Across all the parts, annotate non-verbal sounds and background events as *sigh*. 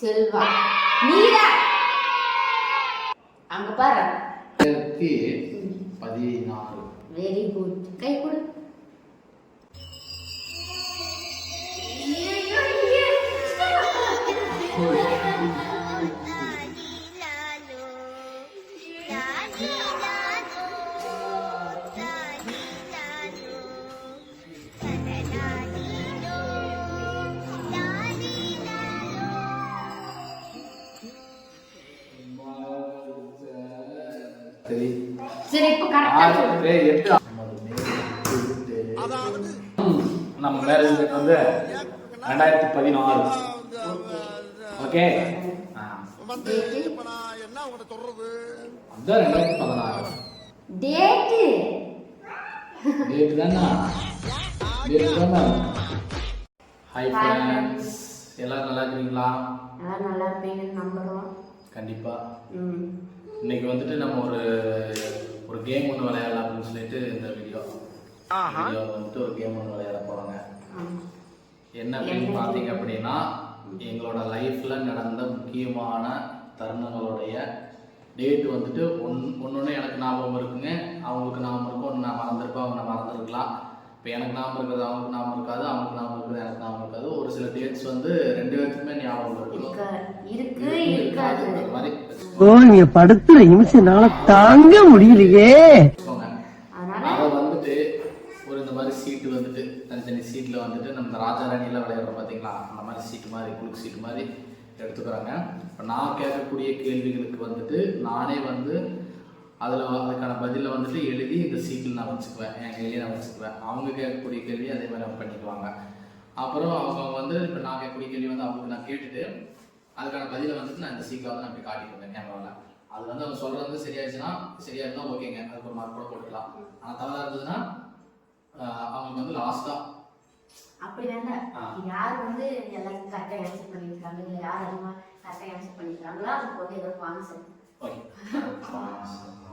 செல்வா. நீதா. அங்க பாரு. பதினாறு. வெரி குட் கை கொடு. சரி. சரி இப்போ கரெக்டா ஆறு சொல்லு. எட்டு. ம், நம்ம மேரேஜ் டேட் வந்து ரெண்டாயிரத்தி பதினாறு. ஓகே? ஆ, அதான் ரெண்டாயிரத்தி பதினாறு. டேட்டு டேட் தானே? டேட் தானே? ஹாய் ஃப்ரெண்ட்ஸ் எல்லாரும் நல்லா இருக்கிறீங்களா? நல்லா நல்லா இருப்பீங்கன்னு நம்புறோம். கண்டிப்பா. ம். இன்னைக்கு வந்துட்டு நம்ம ஒரு ஒரு கேம் ஒன்று விளையாடலாம் அப்படின்னு சொல்லிட்டு இந்த வீடியோ வீடியோ வந்துட்டு ஒரு கேம் ஒன்று விளையாட போறாங்க. ஆமா. என்ன அப்படின்னு பார்த்தீங்க அப்படின்னா எங்களோட லைஃப்ல நடந்த முக்கியமான தருணங்களுடைய டேட் வந்துட்டு ஒன் ஒன்று எனக்கு ஞாபகம் இருக்குங்க. அவங்களுக்கு ஞாபகம் இருக்கும் ஒன்று நான் மறந்துருப்பேன் அவங்க நான் மறந்துருக்கலாம். இப்போ எனக்கு ஞாபகம் இருக்கிறது அவங்களுக்கு ஞாபகம் இருக்காது அவங்களுக்கு ஞாபகம் இருக்கிறது எனக்கு ஞாபகம் இருக்காது. ஒரு சில டேட்ஸ் வந்து ரெண்டு பேருக்குமே ஞாபகம் இருக்கும் இருக்க இருக்கு இருக்காது. அந்த மாதிரி ஓ நீங்க படுத்துற நிமிஷம்னால தாங்க முடியலையே. அதை வந்துட்டு ஒரு இந்த மாதிரி சீட்டு வந்துட்டு தனித்தனி சீட்டில் வந்துட்டு நம்ம ராஜா ராணியில் விளையாடுறோம் பார்த்தீங்களா அந்த மாதிரி சீட்டு மாதிரி குலுக்கு சீட்டு மாதிரி எடுத்துக்கிறாங்க. இப்போ நான் கேட்கக்கூடிய கேள்விகளுக்கு வந்துட்டு நானே வந்து அதில் அதுக்கான பதிலை வந்துட்டு எழுதி இந்த சீட்டில் நான் வச்சுக்குவேன் என் கையிலே நான் வச்சுக்குவேன். அவங்க கேட்கக்கூடிய கேள்வி அதே மாதிரி அவங்க பண்ணிக்குவாங்க. அப்புறம் அவங்க வந்து இப்போ நான் கேட்கக்கூடிய கேள்வி வந்து அவங்களுக்கு நான் கேட்டுட்டு அதுக்கான பதிலை வந்துட்டு நான் இந்த சீட்டில் வந்து நான் அப்படி காட்டிக்குவேன் கேமராவில் அது வந்து அவங்க சொல்கிறது சரியாச்சுன்னா சரியா இருந்தால் ஓகேங்க அதுக்கு ஒரு மார்க் கூட போட்டுக்கலாம். ஆனால் தவறாக இருந்ததுன்னா அவங்களுக்கு வந்து லாஸ்ட்டாக அப்படி வேண்டாம். யார் வந்து எல்லாத்தையும் கரெக்டாக ஆன்சர் பண்ணியிருக்காங்க இல்லை யார் அதிகமாக கரெக்டாக ஆன்சர் பண்ணியிருக்காங்களோ அதுக்கு வந்து ஏதோ ஆன்சர் ஓகே *laughs*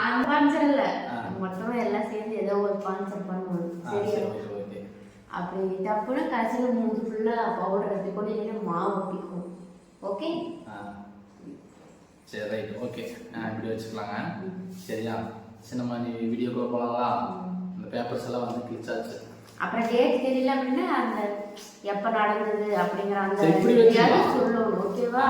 அந்த ஆன்சர் இல்லை. ஆ. மொத்தமாக எல்லாம் சேர்ந்து ஏதோ ஒரு ஆன்சர் பண்ணுவோம். சரியா அப்படி தப்புனா கடைசியில் மூணு ஃபுல்லாக பவுடர் அப்படி கொண்டு இல்லைன்னா மாவு பிடிக்கும் ஓகே? சரி ரைட் ஓகே. இப்படி வச்சுக்கலாங்க. சரியா? சரி நம்ம நீ வீடியோக்குள்ள போகலாங்களா இந்த பேப்பர்ஸ் எல்லாம் வந்து கிழிச்சாச்சு அப்புறம் டேட் தெரியல அப்படின்னா அந்த எப்போ நடந்தது அப்படிங்கிற அந்த. சொல்லணும் ஓகேவா.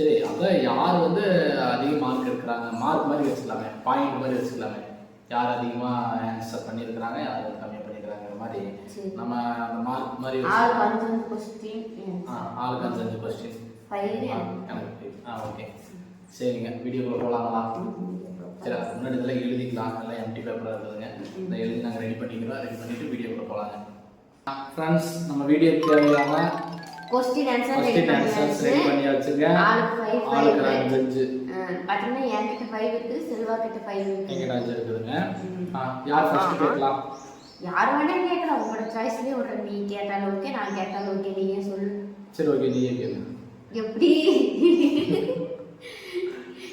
சரி அதான் யார் வந்து அதிக மார்க் எடுக்கிறாங்க? மார்க் மாதிரி வச்சுக்கலாமே பாயிண்ட் மாதிரி வச்சுக்கலாமே. யார் அதிகமாக ஆன்சர் பண்ணியிருக்கிறாங்க யார் கம்மியாக பண்ணியிருக்கிறாங்கிற மாதிரி. நம்ம அந்த மார்க் மாதிரி. பஞ்சு கொஸ்டின் ஆ ஆளுக்கு அஞ்சு அஞ்சு கொஸ்டின் ஆ ஓகே சரிங்க வீடியோக்குள்ள போகலாங்களா சரி அதுக்கு முன்னாடி இதெல்லாம் எழுதிக்கலாம். எல்லாம் எம்டி பேப்பராக இருக்குதுங்க இந்த எழுதி நாங்கள் ரெடி பண்ணிக்கிறோம். ரெடி பண்ணிட்டு வீடியோக்குள்ள போகலாங்க ஃப்ரெண்ட்ஸ் நம்ம வீடியோக்கு தேவையான question answer question answers ready பண்ணியாச்சு. பண்ணியாச்சுங்க. ஆளுக்கு அஞ்சு. பார்த்தீங்கன்னா என்கிட்ட ஃபைவ் இருக்குது செல்வா கிட்ட ஃபைவ் இருக்குது எங்கிட்ட அஞ்சு இருக்குதுங்க ஆ யார் ஃபர்ஸ்ட் கேட்கலாம்? யார் வேணா கேட்கலாம். உங்களோட சாய்ஸ்லேயே ஒரு நீ கேட்டாலும் ஓகே நான் கேட்டாலும் ஓகே நீங்க சொல்லு. சரி ஓகே நீயே கேளு. எப்படி?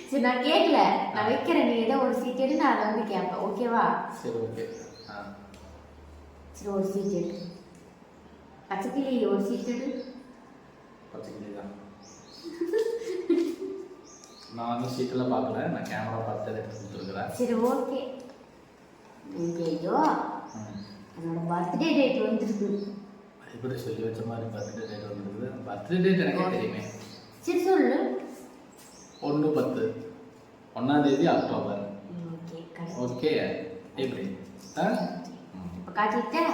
சரி நான் கேட்கல நான் வைக்கிறேன். நீ ஏதோ ஒரு சீட் எடு நான் அதை வந்து கேட்பேன். ஓகேவா சரி ஓகே ஆ. சரி ஒரு சீட் எடு. பச்சைக்கிளி ஒரு சீட் எடு. தான் நான் வந்து சீட்டெல்லாம் பார்க்கல நான் கேமரா பார்த்து எடுத்து கொடுத்துருக்குறேன். சரி ஓகே ஐயோ ம். என்னோட பர்த்டே டேட் வந்துருக்கு. எப்படி சொல்லி வச்ச மாதிரி பர்த்டே டேட் வந்துருக்குது. பர்த்டே டேட் எனக்கே தெரியுமே. சரி சொல்லு. ஒன்று பத்து. ஒன்றாம் தேதி அக்டோபர். ஓகே எப்படி. இப்போ காட்டிட்டேன்.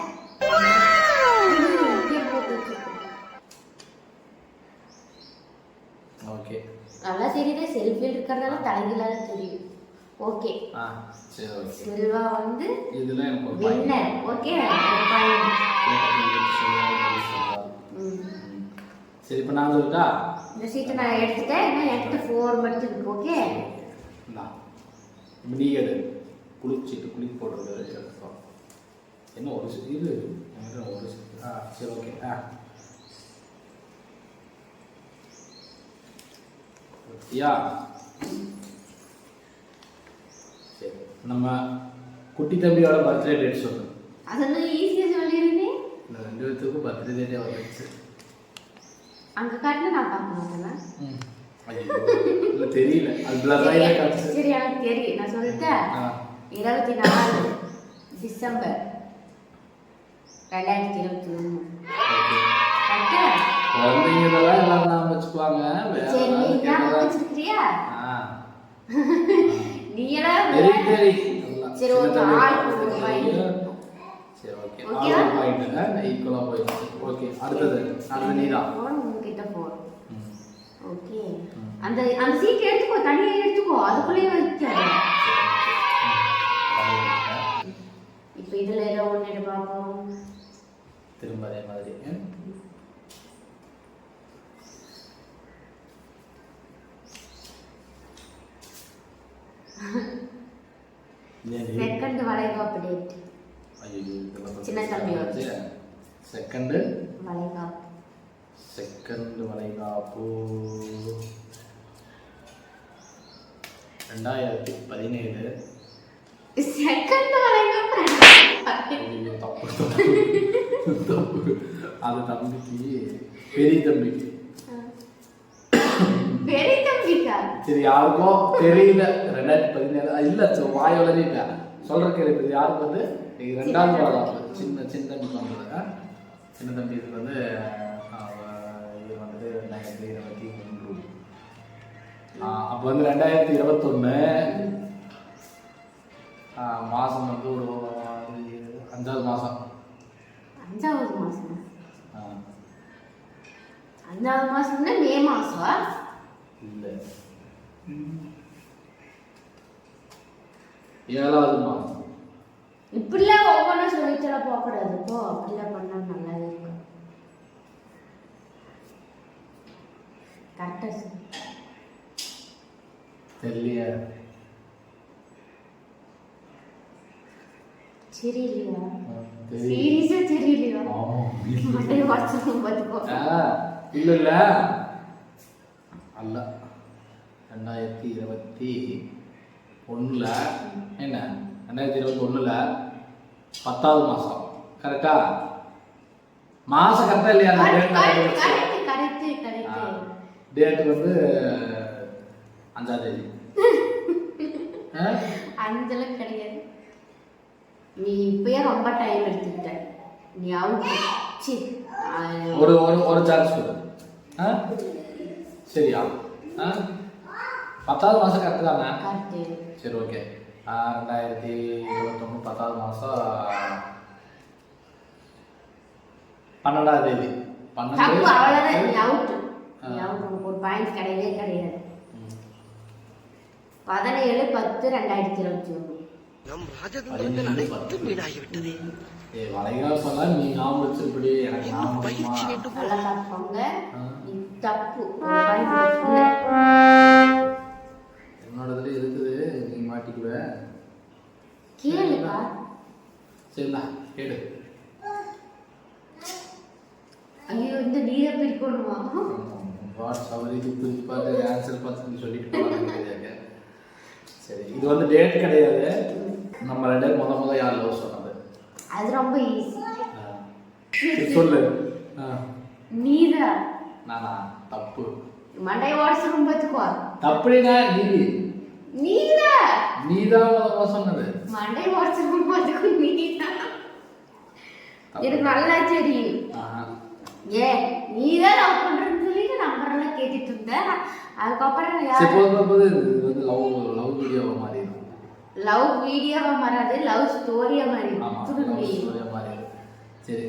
ஓகே நல்லா தெரியுது செல்ஃபி இருக்கிறதால தலைகளால தெரியும் ஓகே ஆ சரி ஓகே செல்வா வந்து இதெல்லாம் எனக்கு. Winner okay. சரி இப்போ நான் சொல்லிட்டா இந்த சீட்டை நான் எடுத்துட்டேன். இன்னும் என்கிட்ட ஃபோர் மட்டும் இருக்கு ஓகே இப்போ நீ எடு. குளிச்சிட்டு குளிக்க போடுறது எடுத்துக்கோ. என்ன ஒரு இது ஒரு சரி ஓகே ஆ. யா. சரி நம்ம குட்டி தம்பியோட பர்த்டே டேட் சொல்லு அதெல்லாம் ஈஸியாக சொல்லியிருந்தேன் இந்த ரெண்டு பேத்துக்கும் பர்த்டே டேட்டே வந்துச்சு அங்க காட்டினா நான் பார்க்க மாட்டேன் ஐயோ இல்லை தெரியல. அது பிளர் ஆகி காமிச்சு. சரி எனக்கு தெரியும் நான் சொல்லிட்டேன் இருபத்தி நாலு டிசம்பர். ரெண்டாயிரத்தி இருபத்தி ஒன்று. ஞாபகம் வச்சுக்குவாங்க சரி நீ ஞாபகம் கேட்டதா? வச்சிருக்கிறியா? ஆ. *laughs* நீ எல்லாம் வெரி வெரி சரி, ஓகே. போயிடுச்சு ஓகே அடுத்தது. அடுத்து நீதா போன் உங்ககிட்ட ஓகே. அந்த அந்த சீட் எடுத்துக்கோ தனியா எடுத்துக்கோ. அதுக்குள்ளேயே வைக்காத இப்போ இதுல ஏதோ பார்ப்போம். திரும்ப அதே மாதிரி ம். ஏன் இது? செகண்ட் வளைகாப்பு டேட் ஐயோ, இதெல்லாம் சின்ன தம்பி. செகண்டு வளைகாப்பு செகண்ட் வளைகாப்பு ரெண்டாயிரத்தி பதினேழு செகண்ட் வளைகாப்பு தப்பு தப்பு அது தம்பிக்கு பெரிய தம்பிக்கா சரி யாருக்கும் தெரியல. ரெண்டாயிரத்தி பதினேழு இல்ல வாய் வளரே இல்ல. சொல்ற கேள்வி யாருக்கு வந்து? ரெண்டாவது வளர்ப்பு சின்ன சின்ன ஆ? சின்ன தம்பி இதுக்கு வந்து இது வந்து ரெண்டாயிரத்தி இருபத்தி மூன்று. அப்போ வந்து ரெண்டாயிரத்தி இருபத்தொன்னு மாசம் வந்து ஒரு அஞ்சாவது மாசம். அஞ்சாவது மாசம்? ஆ, அஞ்சாவது மாசம்னா மே மாசம். இல்ல. ஏழாவது மாசம் இப்படிலாம் ஒவ்வொன்றும் சொல்லித்தர போகக்கூடாது. போ அப்படிலாம் பண்ணா நல்லாவே இருக்கும் கரெக்டாக தெரியலையே. சரியில்லையா ஆ, தெரியல சீரியஸா சரியில்லையா ஆமா. மண்டை வாட்ஸ்அப் பார்த்துக்கோ ஆ, இல்ல இல்ல. அல்ல. ரெண்டாயிரத்தி இருபத்தி ஒண்ணுல என்ன? ரெண்டாயிரத்தி இருபத்தி ஒண்ணுல பத்தாவது மாசம். கரெக்டா மாசம் கரெக்டா இல்லையா? டேட் வந்து அஞ்சாம் தேதி. *laughs* அளவுக்கு கிடையாது. நீ இப்பயே ரொம்ப டைம் எடுத்துக்கிட்ட. நீ அவுட் ஒரு ஒரு ஒரு சான்ஸ் கொடு. ஆ? சரியா ஆ பத்தாவது மாதம் கரெக்டு தானே சரி ஓகே ரெண்டாயிரத்தி இருபத்தொன்று பத்தாவது மாதம் பன்னெண்டாம் தேதி ஒரு பாயிண்ட் கிடையவே கிடையாது. பதினேழு பத்து ரெண்டாயிரத்தி இருபத்தி ஒன்று நம் ராஜதந்திரங்கள் அனைத்தும் வீணாகிவிட்டது ஏய் வளைகாப்பெல்லாம் நீ ஞாபகம் வச்சிருப்படி எனக்கு பயிற்சி? வேண்டும் தப்பு. என்னோடதுல இருக்குது நீ மாட்டிக்குவ கேளுப்பா. சரிண்ணா கேடு ஐயோ இந்த நீரை பிரிக்கணுமா? வாட் சவரி இது பிரித்து பார்த்து ஆன்சர் பார்த்து நீ சொல்லிட்டு சரி இது வந்து டேட் கிடையாது. நம்ம ரெண்டு முத முத யார் லவ் சொன்னது? அது ரொம்ப ஈஸி சொல்லு. ஆ. நானா தப்பு. மண்டை வாட்ஸ்அப் பார்த்துக்கோ தப்புனா நீ நீதான் நீ தான் முத முத சொன்னது. மண்டை வாட்ஸ்அப் பார்த்துக்கோ நீதான் தப்பு. எனக்கு நல்லா தெரியும். ஏ நீதான் லவ் பண்றேன்னு சொல்லிட்டு நம்பர் எல்லாம் கேட்டுட்டு இருந்தேன். அதுக்கப்புறம் யார் போது இது வந்து லவ் லவ் வீடியோவை மாறிடும். லவ் வீடியோவா மாறாது லவ் ஸ்டோரியா மாறி ஆமா ஸ்டோரியா மாறிடும். சரி.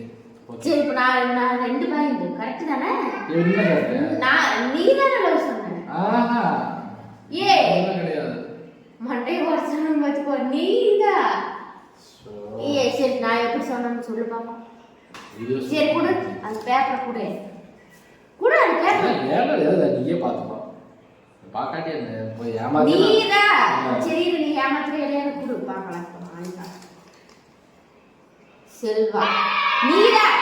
சரி இப்போ நான் நான் ரெண்டு பாயிண்ட் கரெக்ட் தானே? என்ன கரெக்ட் நான் நீ தானே லவ் சொன்ன ஆஹா. ஏ. கிடையாது. மண்டை வாட்ஸ்அப் பார்த்துக்கோ. நீதான் So, ஏ சரி நான் எப்படி சொன்னேன்னு சொல்லு பாப்போம். video சரி. கொடு. அந்த பேப்பர் கொடு. கொடு அந்த பேப்பர் ஏன் ஏதாவது நீயே என்ன போய் ஏமாத்தி ஆ. சரி நீ ஏமாத்துற இல்லையான்னு கொடு. வாங்கிக்கலாம். செல்வா. நீதான்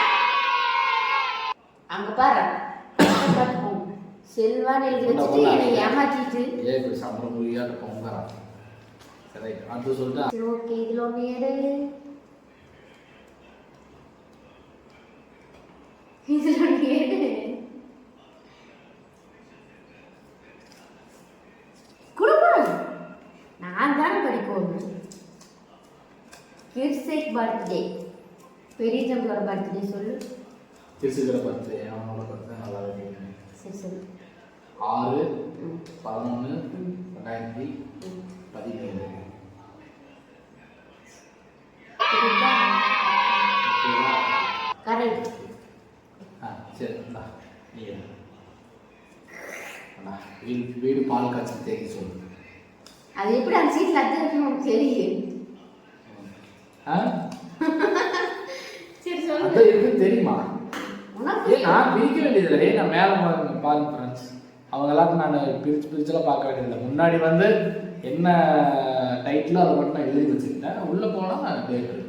அங்க பாரு. செல்வான்னு எழுதி வச்சுட்டு என்னை ஏமாத்திட்டு. ஏன் இப்படி சம்பளம் முடியாத பொங்கறான் சரி அது சொல்லிட்டு சரி ஓகே இதுல ஒண்ணு எடு. இதுல ஒண்ணு எடு. குடுக்கணும் நான் தானே படிக்கணும் கிட்ஸேக் பர்த்டே பெரிய தம்பியோட பர்த்டே சொல்லு. திருச்சிக்கிற பர்த்டே அவனோட பர்த்டே நல்லா இருக்கு சரி சொல்லு. ஆறு பதினொன்று ரெண்டாயிரத்தி. பதினேழு. கரெக்ட் ஆ சரி நீ வீடு வீடு பால் காய்ச்சி தேக்கி சொல்லு. அது எப்படி அந்த சீட்ல அது இருக்குன்னு உனக்கு தெரியும் ஆ சரி சொல்லு அதான் இருக்குன்னு தெரியுமா உனக்கு ஏய் நான் பிரிக்க வேண்டியதில்லை. நான் மேலே பாருங்க பாருங்க ஃப்ரெண்ட்ஸ் அவங்க எல்லாத்தையும் நான் பிரிச்சு பிரிச்சுலாம் பார்க்க வேண்டியதில்லை. முன்னாடி வந்து என்ன டைட்டிலோ அதை மட்டும் நான் எழுதி வச்சுக்கிட்டேன். உள்ளே போனால் டேட்.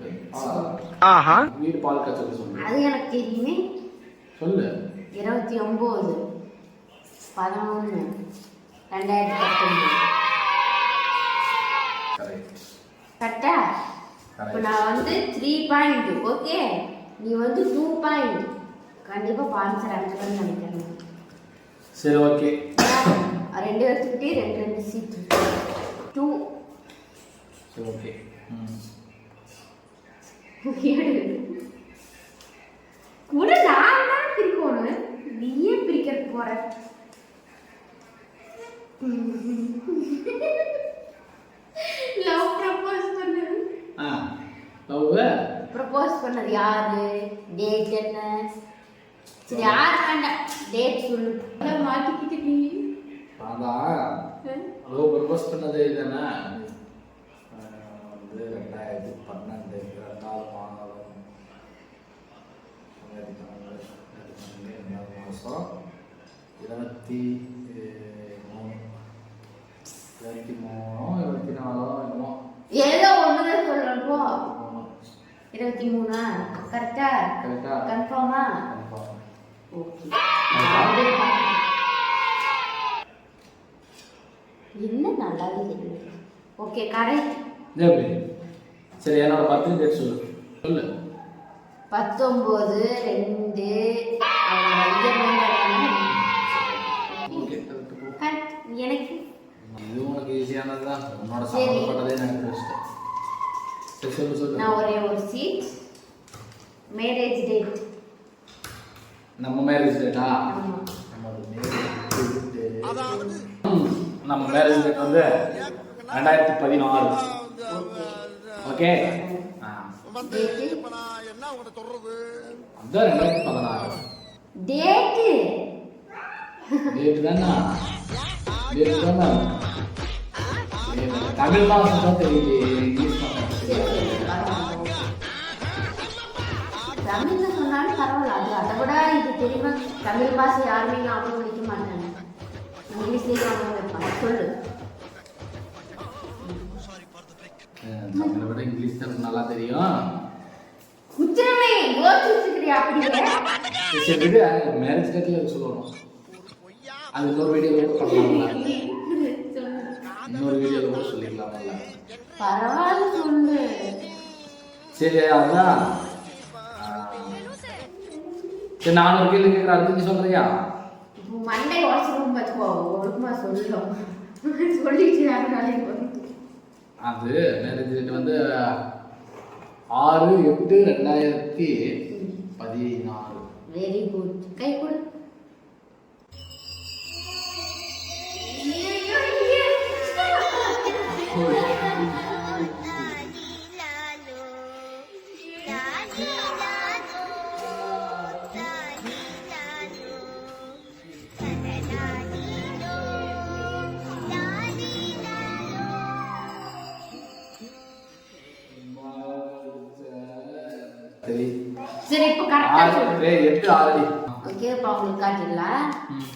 ஆஹா. வீடு பால் காய்ச்சல் சொல்லு அது எனக்கு தெரியுமே. சொல்லு. இருபத்தி ஒம்பது பதினொன்று ரெண்டாயிரத்தி பத்தொன்பது. கரெக்ட்? கரெக்டா இப்போ நான் வந்து த்ரீ பாயிண்ட் ஓகே நீ வந்து டூ பாயிண்ட் கண்டிப்பாக பான்சர் அடிச்சுக்கணும்னு நினைக்கிறேன் சரி ஓகே. ரெண்டு பேர்த்துக்கிட்டே ரெண்டு ரெண்டு சீட் டூ சரி ஓகே *laughs* கூட நான் தான் பிரிக்கணும்? நீயே பிரிக்க போற. லவ் ப்ரப்போஸ் பண்ணது. ஆ லவ் ப்ரப்போஸ் பண்ணது யாரு? டேட் என்ன? சரி யார் வேண்டாம் டேட் சொல்லு. மாட்டிக்கிட்டு நீ? அதான் லவ் ப்ரப்போஸ் பண்ணது இதுதானே? வந்து ரெண்டாயிரத்தி பன்னெண்டு ரெண்டாவது மாதம். ரெண்டாயிரத்தி பன்னெண்டு ரெண்டாயிரத்தி பன்னெண்டு ரெண்டாவது மாதம். இருபத்தி மூணு. இருபத்தி மூணோ இருபத்தி நாலோ என்னமோ. ஏதோ ஒண்ணுதான் சொல்றேன் போ. மூணு. இருபத்தி மூணா? கரெக்டா கரெக்டா கன்ஃபார்மா என்ன நல்லாவே தெரியும் ஓகே கரெக்ட் எப்படி சரி என்னோட பர்த்டே டேட் சொல்லு. சொல்லு. பத்தொம்போது ரெண்டு எனக்கு? இது உனக்கு ஈஸியானது தான் உன்னோட. சம்மந்தப்பட்டதே எடுத்து வச்சிட்டேன். சரி சொல்லு சொல்லு. நான் ஒரே ஒரு சீட் மேரேஜ் டேட் நம்ம மேரேஜ் டேட்டா நம்ம மேரேஜ் டேட் வந்து ரெண்டாயிரத்தி பதினாறு. ஓகே ஆ. டேட்டு அதான் ரெண்டாயிரத்தி பதினாறு. டேட்டு டேட் தானே? டேட் தானே? தமிழ் தான் தெரியல இங்கிலீஷ் மாதம் தமிழ்ல சொன்னாலும் பரவாயில்ல. அது அதை விட இது தெரியுமா? தமிழ் பாஷை யாருமே ஞாபகம் வைக்க மாட்டாங்க. இங்கிலீஷ்லேயே ஞாபகம் வைப்பாங்க. சொல்லு. தமிழை விட இங்கிலீஷ் தான் நல்லா தெரியும். குத்திரமே யோசிச்சுக்கிறியா அப்படியே சரி விடு. மேரேஜ் அது இன்னொரு வீடியோவில் கூட பண்ணலாம்ல. சொல்லு. இன்னொரு வீடியோவில் கூட சொல்லிக்கலாம்ல பரவாயில்ல சொல்லு. சரி அதான். ஆ. சரி நான் ஒரு கேள்வி கேட்குறேன் அடுத்து நீ சொல்றியா? மண்டை உடச்சிரும் பார்த்துக்கோ ஒழுக்கமா சொல்லும் சொல்லிட்டு அது மேரேஜ் டேட் வந்து ஆறு எட்டு ரெண்டாயிரத்தி பதினாறு. வெரி குட் கை கொடு. சரி. சரி இப்போ கரெக்டாக ஆறு சொல்லு. எட்டு ஆறடி ஓகே இப்போ அவங்களுக்கு காட்டிடலாம் ம்.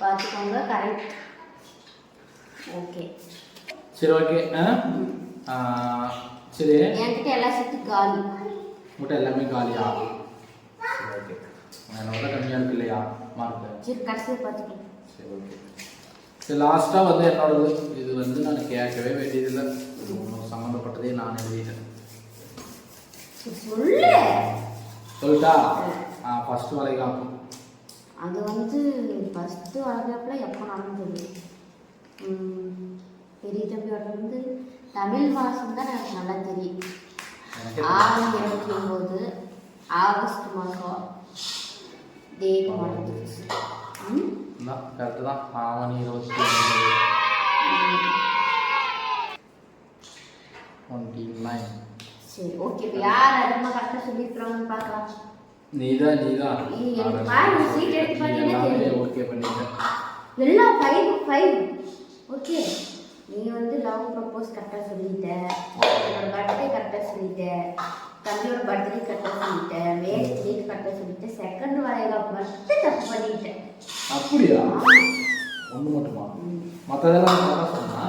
பார்த்துக்கோங்க கரெக்ட் ஓகே சரி ஓகே ஆ? சரி. என்கிட்ட எல்லா செட்டு காலி. முட்டை எல்லாமே காலியா? சரி ஓகே என்னோட கம்மியாக இருக்கு இல்லையா? மார்க்கு சரி கடைசியில் பார்த்துக்கோ சரி ஓகே சரி லாஸ்ட்டாக வந்து என்னோடது இது வந்து நான் கேட்கவே வேண்டியதில்லை. ஒன்றும் சம்மந்தப்பட்டதே நான் எழுதிட்டேன் சொல்லு. சொல்லிட்டா? ம். ஃபர்ஸ்ட் வளைகாப்பு அது வந்து ஃபஸ்ட்டு வளர்க்குறப்பல எப்போ நடந்தது பெரிய தம்பியோட வந்து தமிழ் மாதம் தான் எனக்கு நல்லா தெரியும். ஆறு இருபத்தி ஒம்பது ஆகஸ்ட் மாதம். டேட் மறந்துருச்சு ம்? கரெக்டு தான். ஆவணி இருபத்தி ஒன்பது டுவெண்ட்டி நைன் சரி ஓகே இப்போ யார் அதிகமாக கரெக்டாக சொல்லியிருக்கிறாங்கன்னு பார்க்கலாம். நீ எனக்கு பாருங்க, seat எடுத்து பார்த்தீங்கன்னா. ஓகே பண்ணிட்டேன். எல்லாம் ஃபைவ் ஃபைவ் ஓகே நீ வந்து லவ் ப்ரப்போஸ் கரெக்டாக சொல்லிட்ட. என்னோட பர்த்டே கரெக்டாக சொல்லிட்ட. தம்பியோட பர்த்டே கரெக்டாக சொல்லிட்ட. மேரேஜ் டேட் கரெக்டாக சொல்லிட்ட. செகண்ட் வளைகாப்பு மட்டும் தப்பு பண்ணிட்டேன் அப்படியா? ஒன்று மட்டுமா? மற்றதெல்லாம் சொன்னா.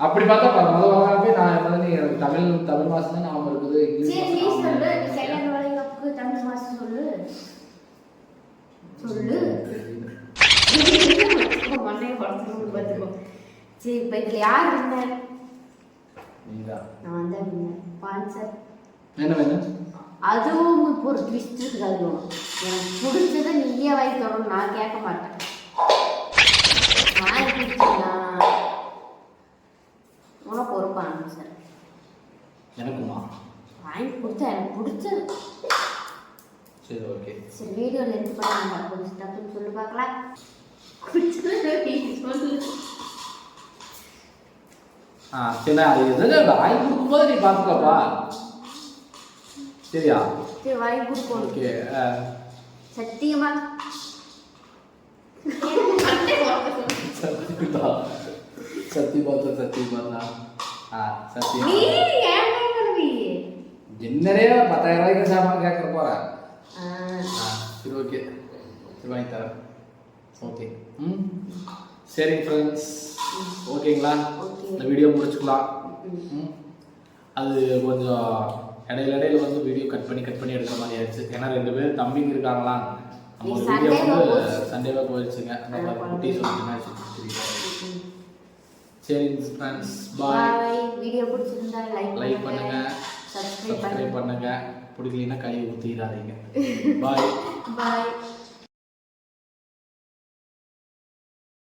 அப்படி பார்த்தா பாரு முதல் வளர்ப்பே நான் வந்து எனக்கு தமிழ் தமிழ் மாதம் தான் ஞாபகம் இருக்குது. இங்கிலீஷ் சரி நீ மாசம் சொல்லு. செகண்ட் வளைகாப்புக்கு தமிழ் மாதம் சொல்லு. சொல்லு. மண்ணையை குழந்தைங்க பார்த்துக்கோ சரி இப்போ இதில் யார் வின்னர்? நான் தான் வின்னர். பான்சர். என்ன வேணும் அதுவும் இப்போ ஒரு ட்விஸ்ட் இருக்கு அதுவும் எனக்கு பிடிச்சதை நீயே வாங்கி தரணும் நான் கேட்க மாட்டேன். கொடுத்தீங்கன்னா உனக்கு ஒரு ஆன்சர் எனக்குமா? வாங்கி கொடுத்தா எனக்கு பிடிச்சது. சரி ஓகே. சரி வீடியோவில் எடுத்து பண்ணாங்க கொஞ்சம் டக்குன்னு சொல்லி பார்க்கலாம் ஆ சரி அது வாங்கி கொடுக்கும்போது நீ பார்த்துக்கப்பா. சரியா? சரி வாங்கி கொடுப்போம். ஓகே சத்தியமா? சத்தியமா? சத்தியமா சத்தியமா ஆ சத்தியம். என்னரே பத்தாயிரம் ரூபாய்க்கு சாமான் கேட்கற போறேன் சரி ஓகே. சரி வாங்கி தரேன். ஓகே. ம்? சரி ஃப்ரெண்ட்ஸ் ஓகேங்களா? ஓகே. இந்த வீடியோ முடிச்சுக்கலாம். ம். அது கொஞ்சம் இடையில இடையில வந்து வீடியோ கட் பண்ணி கட் பண்ணி எடுக்கிற மாதிரி ஆயிடுச்சு. ஏன்னா ரெண்டு பேரும் தம்பிங்க இருக்காங்களா நம்ம வீடியோ வந்து போச்சு. சண்டேவே போயிடுச்சுங்க. குட்டி சொல்லிட்டு சரி ஃப்ரெண்ட்ஸ் பாய் வீடியோ பிடிச்சிருந்தா லைக் லைக் பண்ணுங்க. சப்ஸ்கிரைப் பண்ணுங்க. பிடிக்கலைன்னா கழுவி ஊற்றிடாதீங்க பாய் பாய்